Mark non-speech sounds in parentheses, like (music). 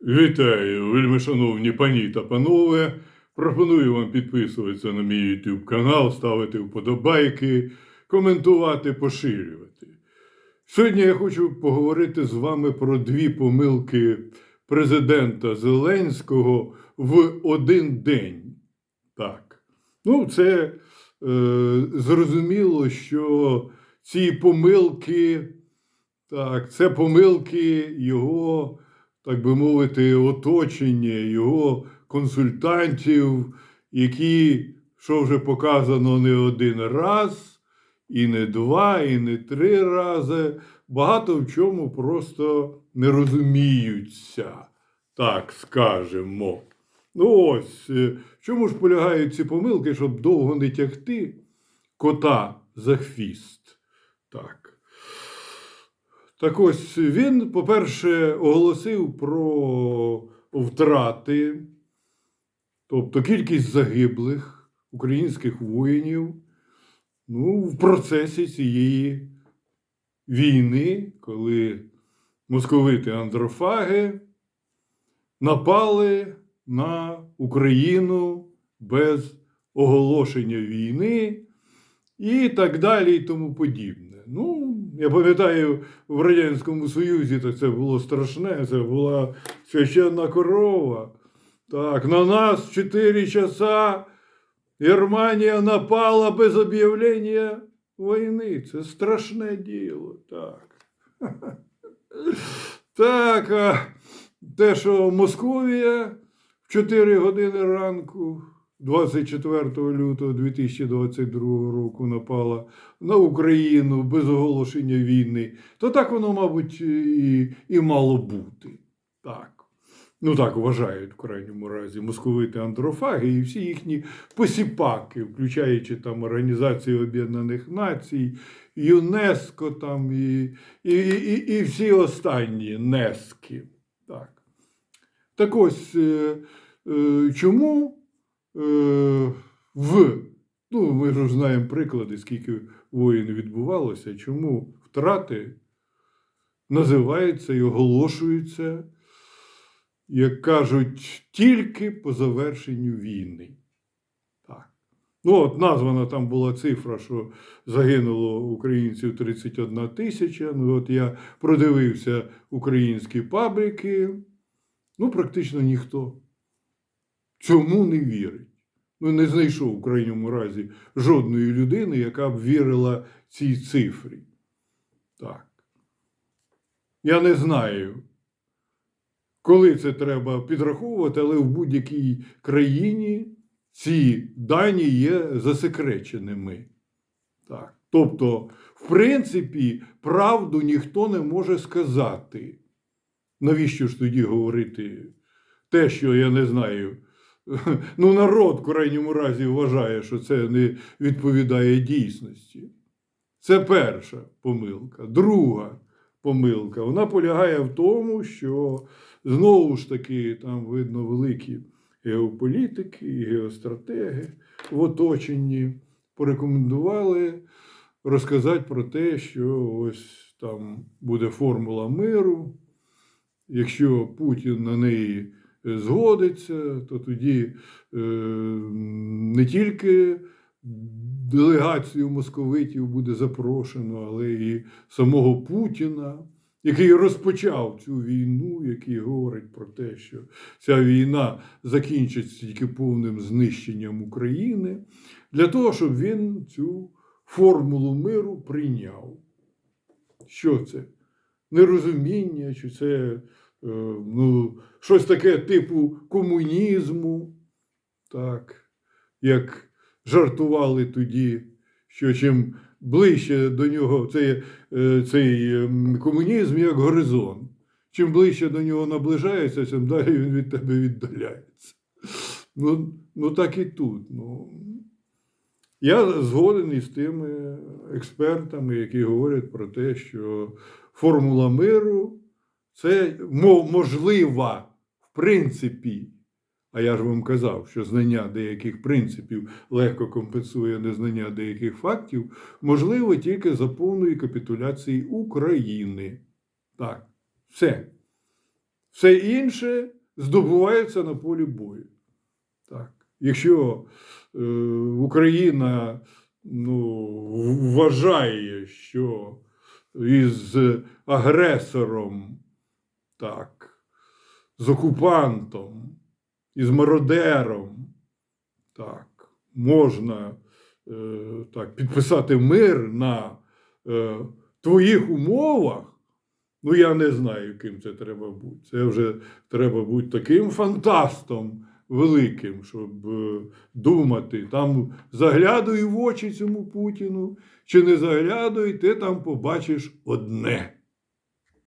Вітаю, вельми шановні пані та панове. Пропоную вам підписуватися на мій YouTube канал, ставити вподобайки, коментувати, поширювати. Сьогодні я хочу поговорити з вами про дві помилки президента Зеленського в один день. Так. Ну, це е, зрозуміло, що ці помилки, так, це помилки його, так би мовити, оточення, його консультантів, які, що вже показано не один раз, і не два, і не три рази, багато в чому просто не розуміються, так скажемо. Ну ось, е, в чому ж полягають ці помилки, щоб довго не тягти кота за хвіст. Так. Так ось він, по-перше, оголосив про втрати, тобто кількість загиблих українських воїнів ну, в процесі цієї війни, коли московити андрофаги напали на Україну без оголошення війни і так далі, і тому подібне. Ну, я пам'ятаю, в Радянському Союзі то це було страшне, це була священна корова. Так, на нас 4 часа Германія напала без об'явлення війни. Це страшне діло. Так. (laughs) Так, а те, що Московія в 4 години ранку 24 лютого 2022 року напала на Україну без оголошення війни, то так воно, мабуть, і, і мало бути. Так. Ну так вважають в крайньому разі московити андрофаги і всі їхні посіпаки, включаючи там Організацію Об'єднаних Націй, ЮНЕСКО там і, і, і, і всі останні нески. Так, так ось е, е, чому в, ну ми ж знаємо приклади, скільки воїн відбувалося, чому втрати називаються і оголошуються як кажуть, тільки по завершенню війни. Так. Ну, от названа там була цифра, що загинуло українців 31 тисяча. Ну, от я продивився українські пабліки. Ну, практично ніхто цьому не вірить. Ну, не знайшов у крайньому разі жодної людини, яка б вірила цій цифрі. Так. Я не знаю, коли це треба підраховувати, але в будь-якій країні ці дані є засекреченими. Так. Тобто, в принципі, правду ніхто не може сказати. Навіщо ж тоді говорити те, що я не знаю? (laughs) Ну, народ в крайньому разі вважає, що це не відповідає дійсності. Це перша помилка. Друга помилка. Вона полягає в тому, що знову ж таки там видно великі геополітики і геостратеги в оточенні порекомендували розказати про те, що ось там буде формула миру. Якщо Путін на неї згодиться, то тоді е, не тільки делегацію московитів буде запрошено, але і самого Путіна, який розпочав цю війну, який говорить про те, що ця війна закінчиться тільки повним знищенням України, для того, щоб він цю формулу миру прийняв. Що це? Нерозуміння, чи це ну, щось таке типу комунізму, так, як жартували тоді, що чим ближче до нього цей, е, цей ем, комунізм як горизонт, чим ближче до нього наближається, тим далі він від тебе віддаляється. Ну, ну так і тут. Ну. Я згоден із тими експертами, які говорять про те, що формула миру це мо- можлива, в принципі. А я ж вам казав, що знання деяких принципів легко компенсує незнання деяких фактів, можливо тільки за повної капітуляції України. Так, все. все інше здобувається на полі бою. Так. Якщо е, Україна ну, вважає, що із агресором, так, з окупантом, із мародером, так, можна е, так, підписати мир на е, твоїх умовах, ну я не знаю, ким це треба бути. Це вже треба бути таким фантастом великим, щоб е, думати, там заглядуй в очі цьому Путіну, чи не заглядуй, ти там побачиш одне.